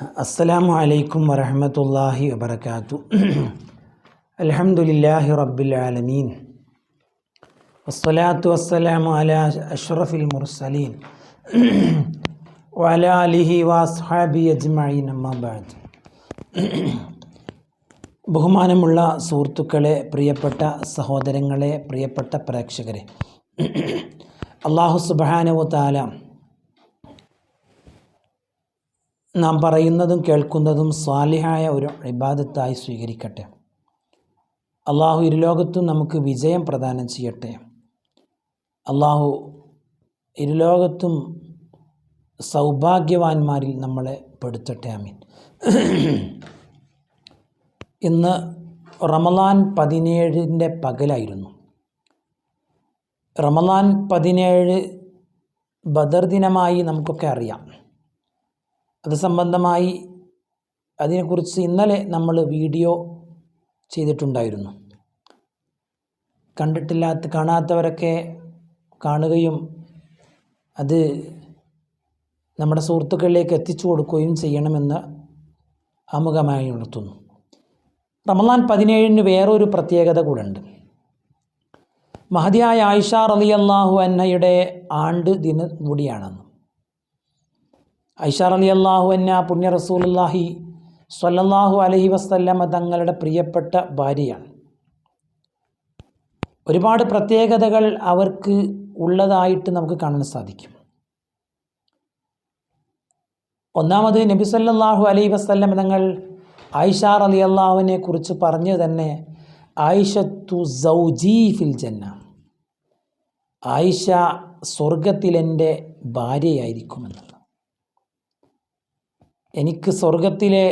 അസ്സലാമു അലൈക്കും വറഹമത്തല്ലാഹി വബർക്കാത്തു അൽഹംദുലില്ലാഹി റബ്ബിൽ ആലമീൻ. വസ്സലാത്തു വസ്സലാമു അലാ അഷ്റഫിൽ മുർസലീൻ. വഅലാ അലിഹി വസ്ഹാബി അജ്മഈൻ അമ്മാ ബഅദ്. ബഹുമാനമുള്ള സുഹൃത്തുക്കളെ പ്രിയപ്പെട്ട സഹോദരങ്ങളെ പ്രിയപ്പെട്ട പ്രേക്ഷകരെ. അള്ളാഹു സുബ്ഹാനഹു തആല നാം പറയുന്നതും കേൾക്കുന്നതും സ്വാലിഹായ ഒരു ഇബാദത്തായി സ്വീകരിക്കട്ടെ. അള്ളാഹു ഇരുലോകത്തും നമുക്ക് വിജയം പ്രദാനം ചെയ്യട്ടെ. അള്ളാഹു ഇരുലോകത്തും സൗഭാഗ്യവാന്മാരിൽ നമ്മളെ പെടുത്തട്ടെ. അമീൻ ഇന്ന് റമലാൻ പതിനേഴിന്റെ പകലായിരുന്നു. റമലാൻ പതിനേഴ് ബദർ ദിനമായി നമുക്കൊക്കെ അറിയാം. അത് സംബന്ധമായി അതിനെക്കുറിച്ച് ഇന്നലെ നമ്മൾ വീഡിയോ ചെയ്തിട്ടുണ്ടായിരുന്നു. കണ്ടിട്ടില്ലാത്ത കാണാത്തവരൊക്കെ കാണുകയും അത് നമ്മുടെ സുഹൃത്തുക്കളിലേക്ക് എത്തിച്ചു കൊടുക്കുകയും ചെയ്യണമെന്ന് ആമുഖമായി ഉണർത്തുന്നു. റമലാൻ പതിനേഴിന് വേറൊരു പ്രത്യേകത കൂടെ ഉണ്ട് മഹതിയായ ആയിഷ അള്ളാഹു അന്നയുടെ ആണ്ട് ദിനം കൂടിയാണെന്ന്. ഐഷാർ അലി അള്ളാഹു അന്ന പുണ്യ റസൂലുല്ലാഹി സ്വല്ലല്ലാഹു അലഹി വസ്ല്ലമ തങ്ങളുടെ പ്രിയപ്പെട്ട ഭാര്യയാണ്. ഒരുപാട് പ്രത്യേകതകൾ അവർക്ക് ഉള്ളതായിട്ട് നമുക്ക് കാണാൻ സാധിക്കും. ഒന്നാമത് നബി സല്ലാഹു അലൈ വസ്ല്ലം തങ്ങൾ ആയിഷാർ അലി അള്ളാഹുവിനെ കുറിച്ച് പറഞ്ഞു തന്നെ ആയിഷത്തു സൗജി ഫിൽ ജന്ന. ആയിഷ സ്വർഗത്തിലെന്റെ ഭാര്യയായിരിക്കുമെന്നുള്ളത് എനിക്ക് സ്വർഗത്തിലെ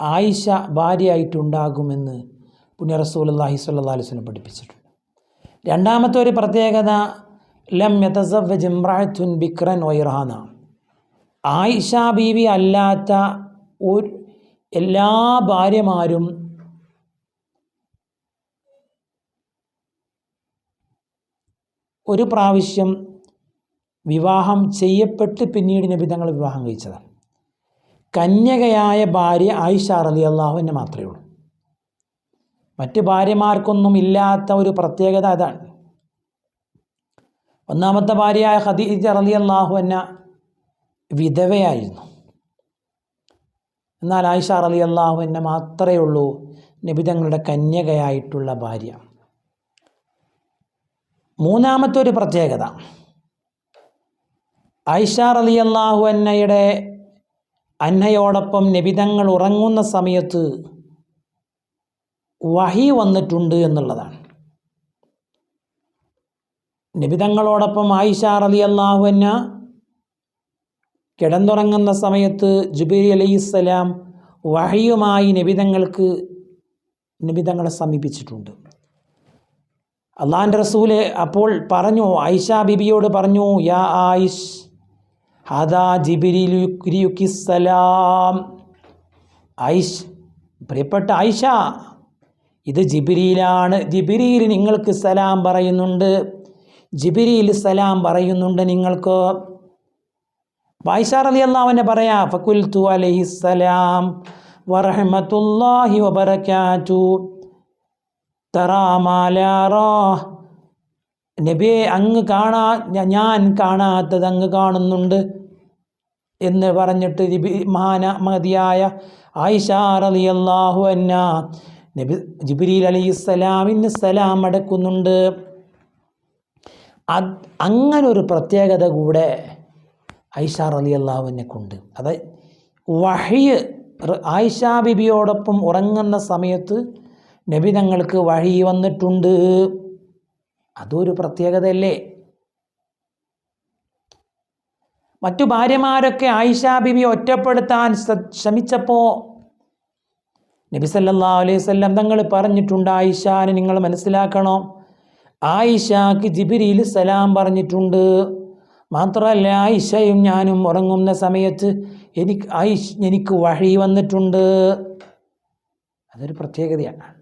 ആയിഷ ഭാര്യയായിട്ടുണ്ടാകുമെന്ന് പുണ്യ റസൂലി സ്വല്ലാ അലുസ്ലം പഠിപ്പിച്ചിട്ടുണ്ട്. രണ്ടാമത്തെ ഒരു പ്രത്യേകത ലം യതസവ് ഇമ്രാത്തുൻ ബിക്രൻ വൈറാന ആയിഷ ബീവി അല്ലാത്ത ഒരു എല്ലാ ഭാര്യമാരും ഒരു പ്രാവശ്യം വിവാഹം ചെയ്യപ്പെട്ട് പിന്നീട് നബി നബിതങ്ങൾ വിവാഹം കഴിച്ചതാണ്. കന്യകയായ ഭാര്യ ആയിഷ റലി അള്ളാഹുവിനെ മാത്രമേ ഉള്ളൂ. മറ്റ് ഭാര്യമാർക്കൊന്നും ഇല്ലാത്ത ഒരു പ്രത്യേകത അതാണ്. ഒന്നാമത്തെ ഭാര്യയായ ഖദീജ റലി അള്ളാഹു എന്ന വിധവയായിരുന്നു. എന്നാൽ ആയിഷ റലി അള്ളാഹു എന്നെ മാത്രമേ ഉള്ളൂ നിബിതങ്ങളുടെ കന്യകയായിട്ടുള്ള ഭാര്യ. മൂന്നാമത്തെ ഒരു പ്രത്യേകത ആയിഷ റലി അള്ളാഹു എന്നയുടെ അന്നയോടൊപ്പം നബിതങ്ങൾ ഉറങ്ങുന്ന സമയത്ത് വഹി വന്നിട്ടുണ്ട് എന്നുള്ളതാണ്. നബിതങ്ങളോടൊപ്പം ആയിഷ അലി അള്ളാഹു അന്ന കിടന്നുറങ്ങുന്ന സമയത്ത് ജുബൈരി അലൈഹിസ്സലാം വഹിയുമായി നബിതങ്ങൾക്ക് നബിതങ്ങളെ സമീപിച്ചിട്ടുണ്ട്. അള്ളാൻ റസൂൽ അപ്പോൾ പറഞ്ഞു ആയിഷ ബിബിയോട് പറഞ്ഞു യാ ആയിഷ് ഹദാ ജിബിരിലുക്കിസലാം ഐഷ് പ്രിയപ്പെട്ട ഐഷ ഇത് ജിബിരിയിലാണ് ജിബിരിയിൽ നിങ്ങൾക്ക് സലാം പറയുന്നുണ്ട്. ജിബിരിയിൽ സലാം പറയുന്നുണ്ട് നിങ്ങൾക്ക്. വായിഷാർ അലി അള്ളാഹുവിനെ പറയാ ഫക്കുൽ തു അലഹിസ്സലാം വറഹമത്തുല്ലാഹി വബറക്കാറ്റു തറാമാലാറോ നബിയെ അങ്ങ് കാണാ ഞാൻ കാണാത്തത് അങ്ങ് കാണുന്നുണ്ട് എന്ന് പറഞ്ഞിട്ട് നബി മഹാന മതിയായ ആയിഷാർ അലി അള്ളാഹു അന്ന നബി ജിബിരിൽ അലി ഇസ്സലാമിന് സലാം അടക്കുന്നുണ്ട്. അത് അങ്ങനൊരു പ്രത്യേകത കൂടെ ഐഷാർ അലി അള്ളാഹുവിനെ കൊണ്ട് അത് വഹിയ് ആയിഷ ബിബിയോടൊപ്പം ഉറങ്ങുന്ന സമയത്ത് നബി തങ്ങൾക്ക് വഴി വന്നിട്ടുണ്ട്. അതൊരു പ്രത്യേകതയല്ലേ? മറ്റു ഭാര്യമാരൊക്കെ ആയിഷ ബിബി ഒറ്റപ്പെടുത്താൻ ശ്രമിച്ചപ്പോൾ നബി സല്ലാ അലൈഹി സ്വല്ലം തങ്ങൾ പറഞ്ഞിട്ടുണ്ട് ആയിഷാനെ നിങ്ങൾ മനസ്സിലാക്കണം. ആയിഷാക്ക് ജിബിരിയിൽ സലാം പറഞ്ഞിട്ടുണ്ട്. മാത്രമല്ല ആയിഷയും ഞാനും ഉറങ്ങുന്ന സമയത്ത് എനിക്ക് ആയിഷ് എനിക്ക് വഴി വന്നിട്ടുണ്ട്. അതൊരു പ്രത്യേകതയാണ്.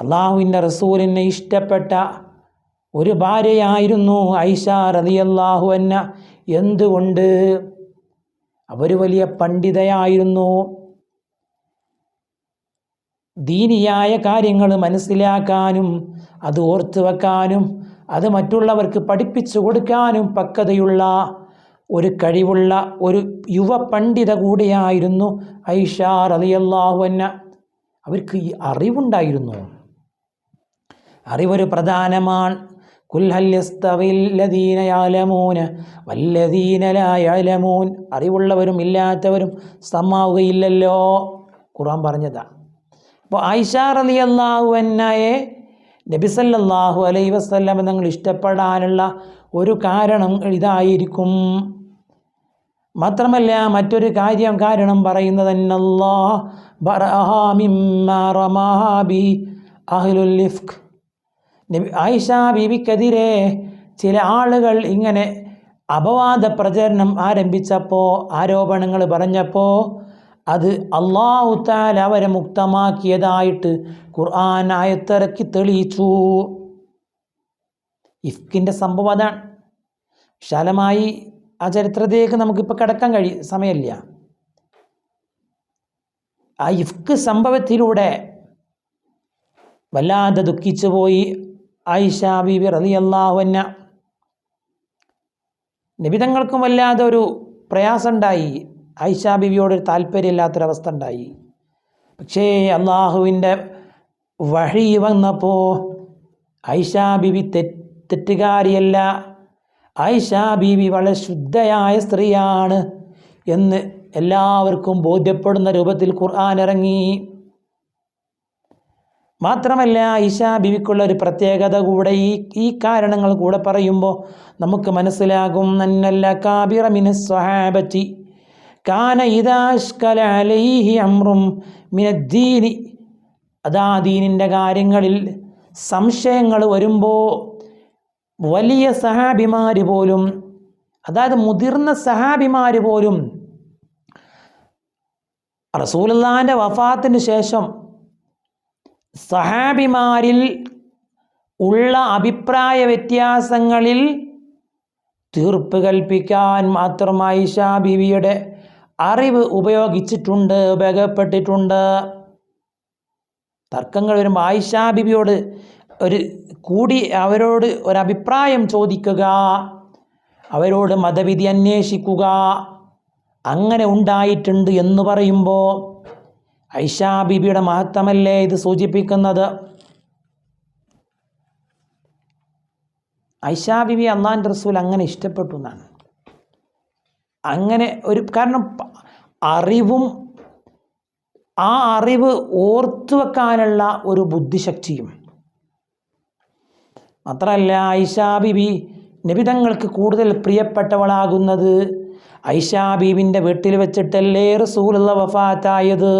അള്ളാഹുവിന്റെ റസൂലിനെ ഇഷ്ടപ്പെട്ട ഒരു ഭാര്യയായിരുന്നു ഐഷ റളിയല്ലാഹു എന്ന എന്തുകൊണ്ട്? അവർ വലിയ പണ്ഡിതയായിരുന്നു. ദീനിയായ കാര്യങ്ങൾ മനസ്സിലാക്കാനും അത് ഓർത്തു വെക്കാനും അത് മറ്റുള്ളവർക്ക് പഠിപ്പിച്ചു കൊടുക്കാനും പക്വതയുള്ള ഒരു കഴിവുള്ള ഒരു യുവ പണ്ഡിത കൂടിയായിരുന്നു ഐഷ റളിയല്ലാഹു എന്ന അവർക്ക് ഈ അറിവുണ്ടായിരുന്നു. അറിവൊരു പ്രധാനമാണ് കുൽഹല്യസ്തവില്ലദീനയാലമൂന് വല്ലദീനലായാലമൂൻ. അറിവുള്ളവരും ഇല്ലാത്തവരും സമാവുകയില്ലല്ലോ ഖുർആൻ പറഞ്ഞതാണ് അപ്പോൾ ആയിഷ റലി നബിസല്ലാഹു അലൈ വസ്ലം നിങ്ങൾ ഇഷ്ടപ്പെടാനുള്ള ഒരു കാരണം ഇതായിരിക്കും. മാത്രമല്ല മറ്റൊരു കാര്യം കാരണം പറയുന്നത് അഹ്ലുലിഫ്ക് നബി ആയിഷ ബീവിക്കെതിരെ ചില ആളുകൾ ഇങ്ങനെ അപവാദ പ്രചരണം ആരംഭിച്ചപ്പോൾ ആരോപണങ്ങൾ പറഞ്ഞപ്പോൾ അത് അള്ളാഹു താല അവരെ മുക്തമാക്കിയതായിട്ട് ഖുർആൻ ആയത്തിറക്കി തെളിയിച്ചു. ഇഫ്കിന്റെ സംഭവം അതാണ്. വിശാലമായി ആ ചരിത്രത്തിലേക്ക് നമുക്കിപ്പോൾ കിടക്കാൻ കഴി സമയമില്ല. ആ ഇഫ്ക് സംഭവത്തിലൂടെ വല്ലാതെ ദുഃഖിച്ചു പോയി ആയിഷ നിബിതങ്ങൾക്കും വല്ലാതെ ഒരു പ്രയാസമുണ്ടായി. ആയിഷ ബീവിയോട് ഒരു താല്പര്യമില്ലാത്തൊരവസ്ഥ ഉണ്ടായി. പക്ഷേ അള്ളാഹുവിന്റെ വഴി വന്നപ്പോൾ ആയിഷ ബീവി തെറ്റുകാരിയല്ല. ആയിഷ ബീവി വളരെ ശുദ്ധയായ സ്ത്രീയാണ് എന്ന് എല്ലാവർക്കും ബോധ്യപ്പെടുന്ന രൂപത്തിൽ ഖുർആൻ ഇറങ്ങി. മാത്രമല്ല ഈശാ ബിവിക്കുള്ള ഒരു പ്രത്യേകത കൂടെ ഈ ഈ കാരണങ്ങൾ കൂടെ പറയുമ്പോൾ നമുക്ക് മനസ്സിലാകും നന്നല്ല കാബിറ മിന സ്വഹാബറ്റി കാന ഇതാഷ്കല അലൈഹി അമ്രും മിനദ്ദീനി. അതാ ദീനിന്റെ കാര്യങ്ങളിൽ സംശയങ്ങൾ വരുമ്പോൾ വലിയ സഹാബിമാർ പോലും അതായത് മുതിർന്ന സഹാബിമാർ പോലും റസൂലുള്ളാന്റെ വഫാത്തിന് ശേഷം സഹാബിമാരിൽ ഉള്ള അഭിപ്രായ വ്യത്യാസങ്ങളിൽ തീർപ്പ് കൽപ്പിക്കാൻ മാത്രമായി ഷാ ബിവിയുടെ അറിവ് ഉപയോഗിച്ചിട്ടുണ്ട് ഉപയോഗപ്പെട്ടിട്ടുണ്ട്. തർക്കങ്ങൾ വരുമ്പോൾ ആയിഷാ ബിബിയോട് ഒരു കൂടി അവരോട് ഒരഭിപ്രായം ചോദിക്കുക അവരോട് മതവിധി അന്വേഷിക്കുക. അങ്ങനെ ഉണ്ടായിട്ടുണ്ട് എന്ന് പറയുമ്പോൾ ഐഷാ ബിബിയുടെ മഹത്വമല്ലേ ഇത് സൂചിപ്പിക്കുന്നത്? ഐഷാ ബിബി അന്നാൻ റസൂൽ അങ്ങനെ ഇഷ്ടപ്പെട്ടു എന്നാണ്. അങ്ങനെ ഒരു കാരണം അറിവും ആ അറിവ് ഓർത്തു വെക്കാനുള്ള ഒരു ബുദ്ധിശക്തിയും. മാത്രമല്ല ഐഷാ ബിബി നിബിതങ്ങൾക്ക് കൂടുതൽ പ്രിയപ്പെട്ടവളാകുന്നത് ഐഷാ ബീബിന്റെ വീട്ടിൽ വെച്ചിട്ടല്ലേ റസൂലുള്ള വഫാത്തായത്?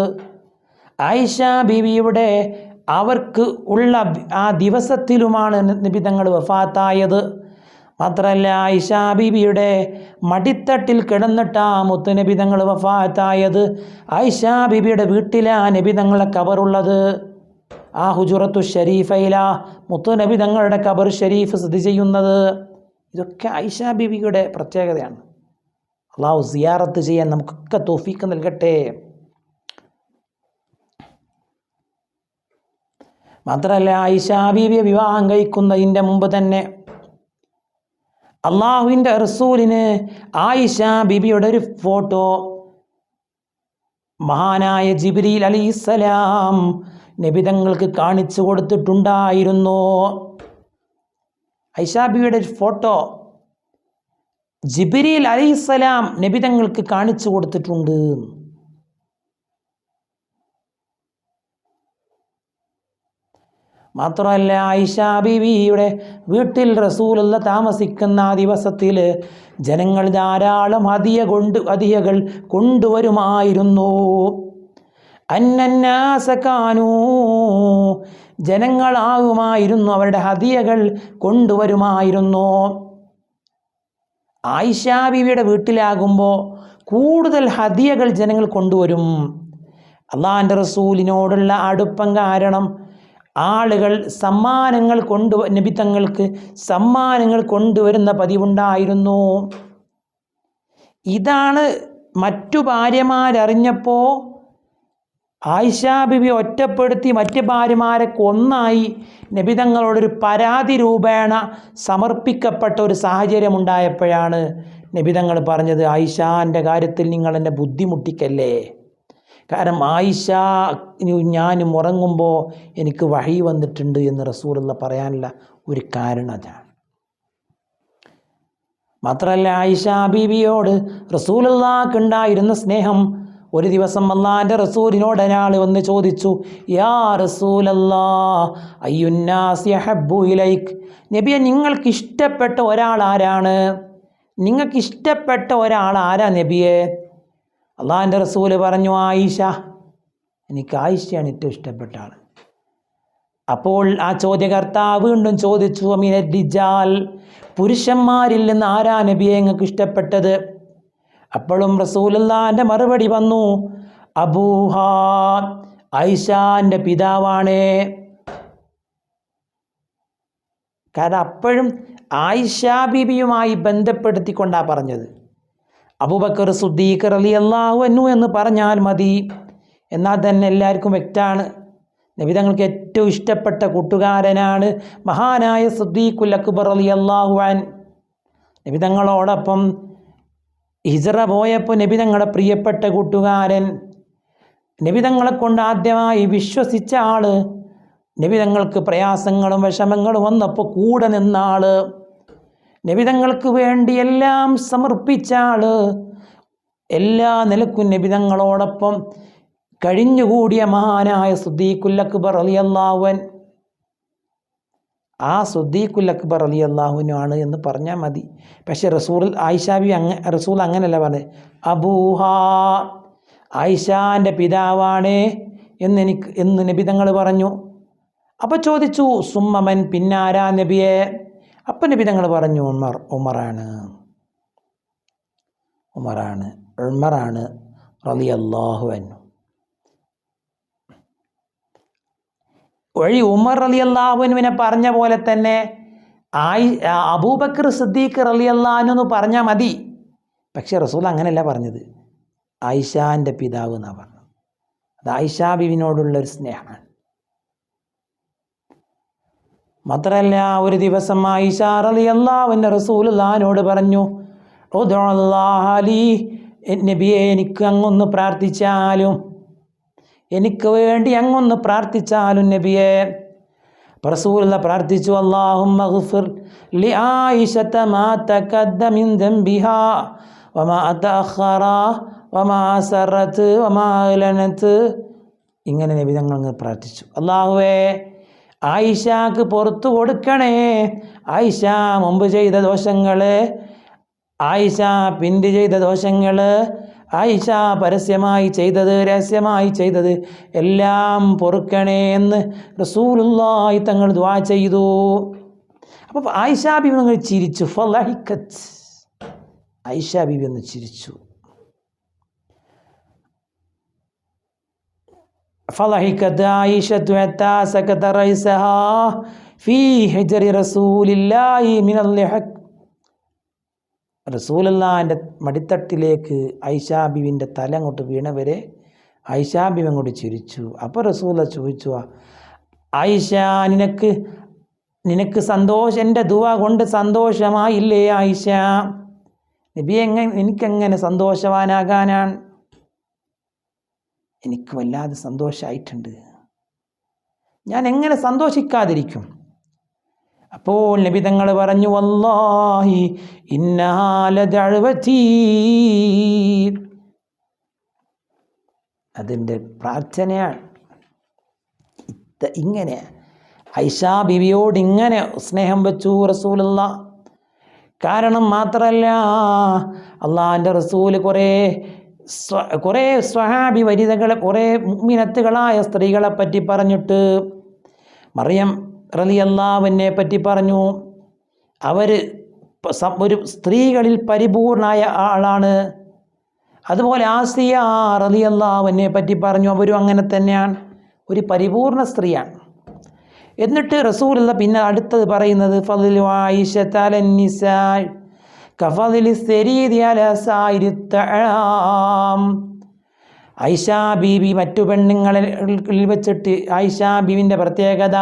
ഐഷ ബീവിയുടെ അവർക്ക് ഉള്ള ആ ദിവസത്തിലുമാണ് നിബിതങ്ങൾ വഫാത്തായത്. മാത്രമല്ല ഐഷാ ബീബിയുടെ മടിത്തട്ടിൽ കിടന്നിട്ടാ മുത്തുനബിതങ്ങൾ വഫാത്തായത്. ഐഷ ബീബിയുടെ വീട്ടിലാ നബിതങ്ങളെ കബറുള്ളത്. ആ ഹുജുറത്തു ഷരീഫയില മുത്തുനബിതങ്ങളുടെ കബർ ഷരീഫ് സ്ഥിതി ചെയ്യുന്നത്. ഇതൊക്കെ ഐഷ ബീബിയുടെ പ്രത്യേകതയാണ്. അള്ളാഹു സിയാറത്ത് ചെയ്യാൻ നമുക്കൊക്കെ തോഫീക്ക് നൽകട്ടെ. മാത്രമല്ല ബീവിയെ വിവാഹം കഴിക്കുന്നതിന്റെ മുമ്പ് തന്നെ അള്ളാഹുവിന്റെ റസൂലിന് ആയിഷ ബീബിയുടെ ഒരു ഫോട്ടോ മഹാനായ ജിബ്രീൽ അലിസ്സലാം നബിതങ്ങൾക്ക് കാണിച്ചു കൊടുത്തിട്ടുണ്ടായിരുന്നു. ഐഷാ ബീവിയുടെ ഒരു ഫോട്ടോ ജിബിരിൽ അലിസ്സലാം നബിതങ്ങൾക്ക് കാണിച്ചു കൊടുത്തിട്ടുണ്ട്. മാത്രമല്ല ആയിഷാ ബിബിയുടെ വീട്ടിൽ റസൂലുള്ള താമസിക്കുന്ന ആ ദിവസത്തിൽ ജനങ്ങൾ ധാരാളം ഹതിയ കൊണ്ട് ഹതിയകൾ കൊണ്ടുവരുമായിരുന്നു. അന്നന്നാസക്കാനൂ ജനങ്ങളാകുമായിരുന്നു അവരുടെ ഹതിയകൾ കൊണ്ടുവരുമായിരുന്നു. ആയിഷ ബീവിയുടെ വീട്ടിലാകുമ്പോൾ കൂടുതൽ ഹതിയകൾ ജനങ്ങൾ കൊണ്ടുവരും. അള്ളാന്റെ റസൂലിനോടുള്ള അടുപ്പം കാരണം ആളുകൾ സമ്മാനങ്ങൾ കൊണ്ടു നബിത്തങ്ങൾക്ക് സമ്മാനങ്ങൾ കൊണ്ടുവരുന്ന പതിവുണ്ടായിരുന്നു. ഇതാണ് മറ്റു ഭാര്യമാരറിഞ്ഞപ്പോൾ ആയിഷാബിബി ഒറ്റപ്പെടുത്തി മറ്റു ഭാര്യമാരെ കൊന്നായി നബിതങ്ങളോടൊരു പരാതി രൂപേണ സമർപ്പിക്കപ്പെട്ട ഒരു സാഹചര്യം ഉണ്ടായപ്പോഴാണ് നബിതങ്ങൾ പറഞ്ഞത് ആയിഷാന്റെ കാര്യത്തിൽ നിങ്ങൾ എന്നെ ബുദ്ധിമുട്ടിക്കല്ലേ? കാരണം ആയിഷ ഞാനും ഉറങ്ങുമ്പോൾ എനിക്ക് വഴി വന്നിട്ടുണ്ട് എന്ന് റസൂലുള്ള പറയാനുള്ള ഒരു കാരണം അതാണ്. മാത്രമല്ല ആയിഷ ബീവിയോട് റസൂലുള്ളാക്കുണ്ടായിരുന്ന സ്നേഹം ഒരു ദിവസം അള്ളാന്റെ റസൂലിനോട് ഒരാൾ വന്ന് ചോദിച്ചു യാ റസൂലല്ലാ അയ്യുന്നാസ് യഹബ്ബു ഇലൈക്? നബിയെ നിങ്ങൾക്ക് ഇഷ്ടപ്പെട്ട ഒരാൾ ആരാണ്? നിങ്ങൾക്ക് ഇഷ്ടപ്പെട്ട ഒരാൾ ആരാ നബിയെ? അള്ളാഹിന്റെ റസൂൽ പറഞ്ഞു ആയിഷ എനിക്ക് ആയിഷയാണ് ഏറ്റവും ഇഷ്ടപ്പെട്ട ആൾ അപ്പോൾ ആ ചോദ്യകർത്താവ് വീണ്ടും ചോദിച്ചു അമീന ഡിജാൽ പുരുഷന്മാരിൽ നിന്ന് ആരാ നബിയെ നിങ്ങൾക്ക് ഇഷ്ടപ്പെട്ടത്? അപ്പോഴും റസൂലല്ലാന്റെ മറുപടി വന്നു അബൂഹ ഐഷാന്റെ പിതാവാണ്. കാരണം അപ്പോഴും ആയിഷ ബീബിയുമായി ബന്ധപ്പെടുത്തിക്കൊണ്ടാണ് പറഞ്ഞത്. അബൂബക്കർ സുദ്ദീഖർ അലി അള്ളാഹു എന്നു പറഞ്ഞാൽ മതി. എന്നാൽ തന്നെ എല്ലാവർക്കും വ്യക്തമാണ്. നബിതങ്ങൾക്ക് ഏറ്റവും ഇഷ്ടപ്പെട്ട കൂട്ടുകാരനാണ് മഹാനായ സുദ്ദീഖുൽ അക്ബർ അലി അള്ളാഹുവാൻ നബിതങ്ങളോടൊപ്പം ഹിജറ പോയപ്പോൾ നബിതങ്ങളുടെ പ്രിയപ്പെട്ട കൂട്ടുകാരൻ. നബിതങ്ങളെ കൊണ്ട് ആദ്യമായി വിശ്വസിച്ച ആൾ. നബിതങ്ങൾക്ക് പ്രയാസങ്ങളും വിഷമങ്ങളും വന്നപ്പോൾ കൂടെ നിന്ന ആൾ. നബിതങ്ങൾക്ക് വേണ്ടി എല്ലാം സമർപ്പിച്ച ആൾ എല്ലാ നിലക്കും നബിതങ്ങളോടൊപ്പം കഴിഞ്ഞുകൂടിയ മഹാനായ സുദ്ദീഖുൽ അക്ബർ അലി അള്ളാഹുവൻ ആ സുദ്ദീഖുൽ അക്ബർ അലി അള്ളാഹുവിനുമാണ് എന്ന് പറഞ്ഞാൽ മതി. പക്ഷെ റസൂൽ ആയിഷാബി അങ്ങ റസൂൽ അങ്ങനെയല്ല പറഞ്ഞത്. അബൂഹ ആയിഷാന്റെ പിതാവാണ് എന്നെനിക്ക് എന്ന് നബിതങ്ങൾ പറഞ്ഞു. അപ്പോൾ ചോദിച്ചു സുമ്മമൻ പിന്നാരാ നബിയെ? അപ്പം നബിതങ്ങൾ പറഞ്ഞു ഉമർ ഉമറാണ്. ഉമറാണ്. ഉമറാണ് റലി അള്ളാഹു അന്നു വഴി ഉമർ അലി അള്ളാഹുവിനെ പറഞ്ഞ പോലെ തന്നെ ആയി അബൂബക്കർ സിദ്ദീഖ് അലി അള്ളാഹു എന്ന് പറഞ്ഞാൽ മതി. പക്ഷെ റസൂൽ അങ്ങനെയല്ല പറഞ്ഞത്. ആയിഷാന്റെ പിതാവ് എന്നാണ് പറഞ്ഞത്. അത് ആയിഷാ ബിവിനോടുള്ള ഒരു സ്നേഹമാണ്. മാത്രമല്ല ഒരു ദിവസം ആയിഷ അലി അള്ളാഹുവിന്റെ റസൂൽ അള്ളഹാനോട് പറഞ്ഞു നബിയെ എനിക്ക് അങ്ങൊന്ന് പ്രാർത്ഥിച്ചാലും എനിക്ക് വേണ്ടി അങ്ങൊന്ന് പ്രാർത്ഥിച്ചാലും നബിയെ. റസൂലുള്ള പ്രാർത്ഥിച്ചു അള്ളാഹും ഇങ്ങനെ നബി ഞങ്ങൾ പ്രാർത്ഥിച്ചു. അള്ളാഹുവേ ആയിഷാക്ക് പുറത്തു കൊടുക്കണേ. ആയിഷ മുമ്പ് ചെയ്ത ദോഷങ്ങൾ ആയിഷ പിന്തി ചെയ്ത ദോഷങ്ങൾ ആയിഷ പരസ്യമായി ചെയ്തത് രഹസ്യമായി ചെയ്തത് എല്ലാം പൊറുക്കണേ എന്ന് റസൂലുള്ളായി തങ്ങൾ ദ്വാ ചെയ്തു. അപ്പോൾ ആയിഷ ബിബി നിങ്ങൾ ചിരിച്ചു. ഫലഹിക്കത്ത്. ആയിഷ ബിബി ഒന്ന് ചിരിച്ചു. فضحكت عائشة حتى سكت رئيسها في حجر رسول الله من اللحك റസൂലല്ലാൻ്റെ മടിത്തട്ടിലേക്ക് ഐഷാ ബിവിൻ്റെ തല അങ്ങോട്ട് വീണവരെ ഐഷാ ബിബി അങ്ങോട്ട് ചിരിച്ചു അപ്പോൾ റസൂല ചോദിച്ചു ആയിഷ നിനക്ക് നിനക്ക് സന്തോഷം എൻ്റെ ദുവ കൊണ്ട് സന്തോഷമായില്ലേ ആയിഷ നബി എങ്ങനെ എനിക്കെങ്ങനെ സന്തോഷവാനാകാനാണ് എനിക്ക് വല്ലാതെ സന്തോഷമായിട്ടുണ്ട് ഞാൻ എങ്ങനെ സന്തോഷിക്കാതിരിക്കും? അപ്പോൾ നബി തങ്ങൾ പറഞ്ഞു വല്ലാഹി ഇന്നാലതഴവീ അതിന്റെ പ്രാർത്ഥനയാണ്. ഇങ്ങനെ ഐഷാ ബിവിയോട് ഇങ്ങനെ സ്നേഹം വെച്ചു റസൂലുള്ള കാരണം മാത്രമല്ല അള്ളാഹിന്റെ റസൂൽ കുറേ കുറേ സ്വഹാബി വനിതകളെ കുറേ മിനത്തുകളായ സ്ത്രീകളെ പറ്റി പറഞ്ഞിട്ട് മറിയം റലി അള്ളാവിനെ പറ്റി പറഞ്ഞു. അവർ ഒരു സ്ത്രീകളിൽ പരിപൂർണായ ആളാണ്. അതുപോലെ ആസിയ റലി അള്ളാവിനെ പറ്റി പറഞ്ഞു. അവരും അങ്ങനെ തന്നെയാണ്. ഒരു പരിപൂർണ സ്ത്രീയാണ്. എന്നിട്ട് റസൂലുള്ള പിന്നെ അടുത്തത് പറയുന്നത് ഫലിൽ വായിഷ തലന്നിസാൾ കഫതിലി ഐഷ ബീബി മറ്റു പെണ്ണുങ്ങളിൽ വെച്ചിട്ട് ആയിഷ ബീവിന്റെ പ്രത്യേകത.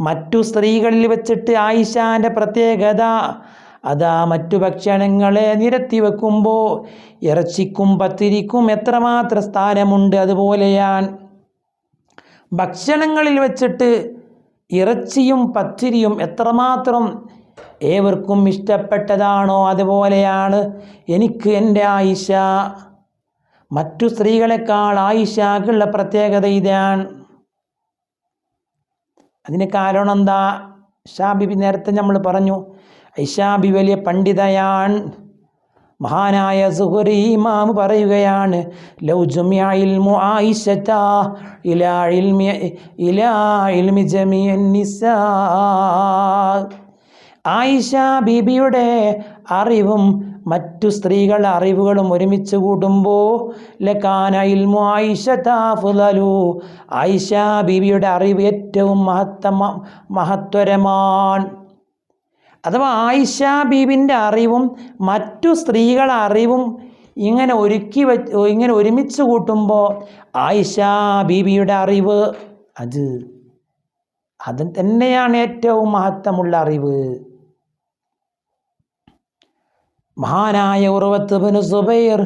മറ്റു സ്ത്രീകളിൽ വെച്ചിട്ട് ആയിഷാന്റെ പ്രത്യേകത. അതാ മറ്റു ഭക്ഷണങ്ങളെ നിരത്തി വെക്കുമ്പോൾ ഇറച്ചിക്കും പത്തിരിക്കും എത്രമാത്രം സ്ഥാനമുണ്ട് അതുപോലെയാണ് ഭക്ഷണങ്ങളിൽ വെച്ചിട്ട് ഇറച്ചിയും പത്തിരിയും എത്രമാത്രം ഏവർക്കും ഇഷ്ടപ്പെട്ടതാണോ അതുപോലെയാണ് എനിക്ക് എന്റെ ആയിഷ. മറ്റു സ്ത്രീകളെക്കാൾ ആയിഷക്കുള്ള പ്രത്യേകത ഇതാണ്. അതിന് കാരണം എന്താ? ഷാബിബി നേരത്തെ നമ്മൾ പറഞ്ഞു ഐഷാബി വലിയ പണ്ഡിതയാൻ മഹാനായ സുഹരി ഇമാം പറയുകയാണ് ലൗ ഇലാ ഇൽമി ജമിഅൻ നിസാ. ആയിഷ ബീബിയുടെ അറിവും മറ്റു സ്ത്രീകളുടെ അറിവുകളും ഒരുമിച്ച് കൂടുമ്പോൾ ആയിഷ ബീബിയുടെ അറിവ് ഏറ്റവും മഹത്ത മഹത്വരമാണ് അഥവാ ആയിഷ ബീബിന്റെ അറിവും മറ്റു സ്ത്രീകളുടെ അറിവും ഇങ്ങനെ ഒരുക്കി വ ഇങ്ങനെ ഒരുമിച്ച് കൂട്ടുമ്പോൾ ആയിഷ ബീബിയുടെ അറിവ് അത് അത് തന്നെയാണ് ഏറ്റവും മഹത്വമുള്ള അറിവ്. മഹാനായ ഉറവത്ത് സുബൈർ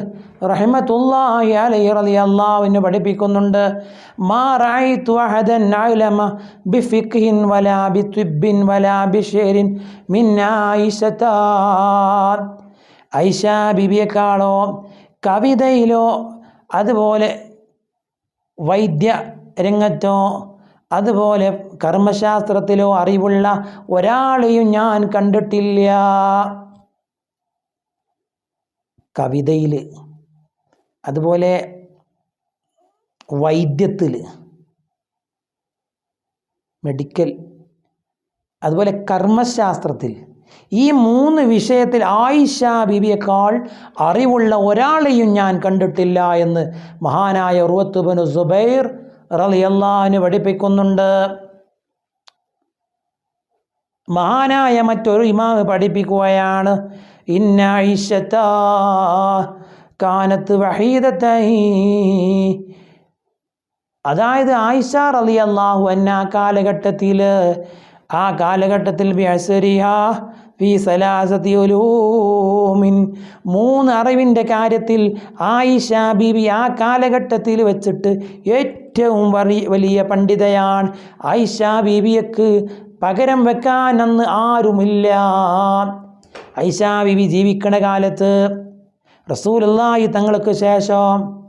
റഹിമത്തുല്ലാഹി അലൈഹി റളിയല്ലാഹുവിനെ പഠിപ്പിക്കുന്നുണ്ട് മാ റഅയ്തു അഹദൻ അലമ ബിഫിഖ്ഹിൻ വലാ ബിത്വിബിൻ വലാ ബിശൈരിൻ മിൻ ആയിഷത ഐഷ ബിബിയെക്കാളോ കവിതയിലോ അതുപോലെ വൈദ്യ രംഗത്തോ അതുപോലെ കർമ്മശാസ്ത്രത്തിലോ അറിവുള്ള ഒരാളെയും ഞാൻ കണ്ടിട്ടില്ല. കവിതയിൽ അതുപോലെ വൈദ്യത്തിൽ മെഡിക്കൽ. അതുപോലെ കർമ്മശാസ്ത്രത്തിൽ ഈ മൂന്ന് വിഷയത്തിൽ ആയിഷ ബിബിയേക്കാൾ അറിവുള്ള ഒരാളെയും ഞാൻ കണ്ടിട്ടില്ല എന്ന് മഹാനായ ഉറുവത്തുബനു സുബൈർ റലിയല്ലാന് പഠിപ്പിക്കുന്നുണ്ട്. മഹാനായ മറ്റൊരു ഇമാമ് പഠിപ്പിക്കുകയാണ്. ഇന്ന കാനത്ത് വഹീദത്തായി അതായത് ആയിഷ റലി അള്ളാഹു അന്ന കാലഘട്ടത്തിൽ ആ കാലഘട്ടത്തിൽ മൂന്ന് അറിവിന്റെ കാര്യത്തിൽ ആയിഷ ബീബി ആ കാലഘട്ടത്തിൽ വെച്ചിട്ട് ഏറ്റവും വലിയ പണ്ഡിതയാണ്. ആയിഷ ബീബിയക്ക് പകരം വെക്കാൻ അന്ന് ആരുമില്ല. ഐഷ ബിബി ജീവിക്കണ കാലത്ത് റസൂലുള്ളാഹി തങ്ങൾക്ക് ശേഷം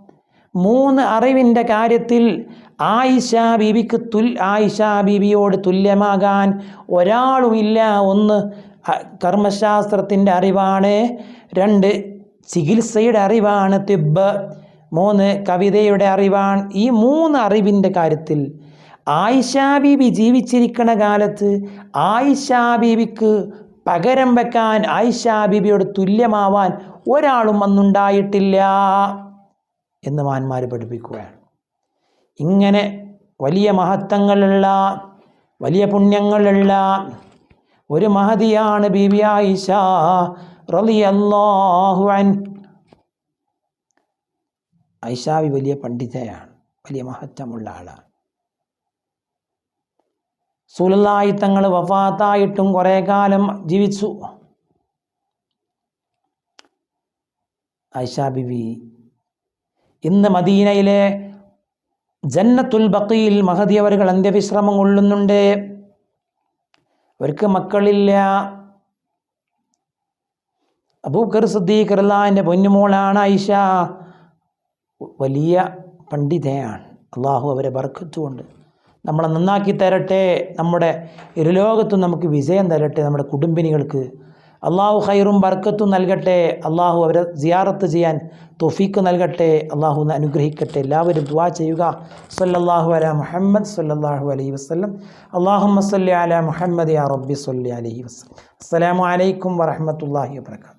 മൂന്ന് അറിവിന്റെ കാര്യത്തിൽ ആയിഷ ബീബിക്ക് തുൽ ആയിഷ ബീബിയോട് തുല്യമാകാൻ ഒരാളുമില്ല ഒന്ന് കർമ്മശാസ്ത്രത്തിന്റെ അറിവാണ് രണ്ട് ചികിത്സയുടെ അറിവാണ് തിബ് മൂന്ന് കവിതയുടെ അറിവാണ്. ഈ മൂന്ന് അറിവിന്റെ കാര്യത്തിൽ ആയിഷ ബീബി ജീവിച്ചിരിക്കുന്ന കാലത്ത് ആയിഷ ബീബിക്ക് പകരം വെക്കാൻ ആയിഷ ബീബിയോട് തുല്യമാവാൻ ഒരാളും വന്നുണ്ടായിട്ടില്ല എന്ന് മാന്മാർ പഠിപ്പിക്കുകയാണ്. ഇങ്ങനെ വലിയ മഹത്വങ്ങളുള്ള വലിയ പുണ്യങ്ങളുള്ള ഒരു മഹതിയാണ് ബീബി ആയിഷ റളിയല്ലാഹു അൻ. ഐഷാബി വലിയ പണ്ഡിതയാണ് വലിയ മഹത്വമുള്ള ആളാണ്. സുലല്ലായി തങ്ങൾ വഫാത്തായിട്ടും കുറേ കാലം ജീവിച്ചു. ഐഷ ബിബി ഇന്ന് മദീനയിലെ ജന്നത്തുൽ ബക്കിയിൽ മഹതി അവരുകൾ അന്ത്യവിശ്രമം കൊള്ളുന്നുണ്ട്. അവർക്ക് മക്കളില്ല. അബൂക്കർ സുദ്ദീഖ് അള്ളാഹിന്റെ പൊന്നുമോളാണ് ഐഷ വലിയ പണ്ഡിതയാണ്. അള്ളാഹു അവരെ ബർക്കത്തുകൊണ്ട് നമ്മളെ നന്നാക്കി തരട്ടെ നമ്മുടെ ഇരുലോകത്തും നമുക്ക് വിജയം തരട്ടെ നമ്മുടെ കുടുംബിനികൾക്ക്. അള്ളാഹു ഹൈറും ബർക്കത്തും നൽകട്ടെ. അള്ളാഹു അവരെ സിയാറത്ത് ചെയ്യാൻ തൊഫീക്ക് നൽകട്ടെ. അള്ളാഹു അനുഗ്രഹിക്കട്ടെ. എല്ലാവരും ദുവാ ചെയ്യുക. സല്ലല്ലാഹു അല മുഹമ്മദ് സല്ലല്ലാഹു അലൈഹി വസ്ലം അള്ളാഹു സല്ലി അല മുഹമ്മദ് യാ റബ്ബി സല്ലി അലൈഹി വസ്ലം അസ്സലാമു അലൈക്കും വറഹ്മത്തുള്ളാഹി വബറകാതുഹു.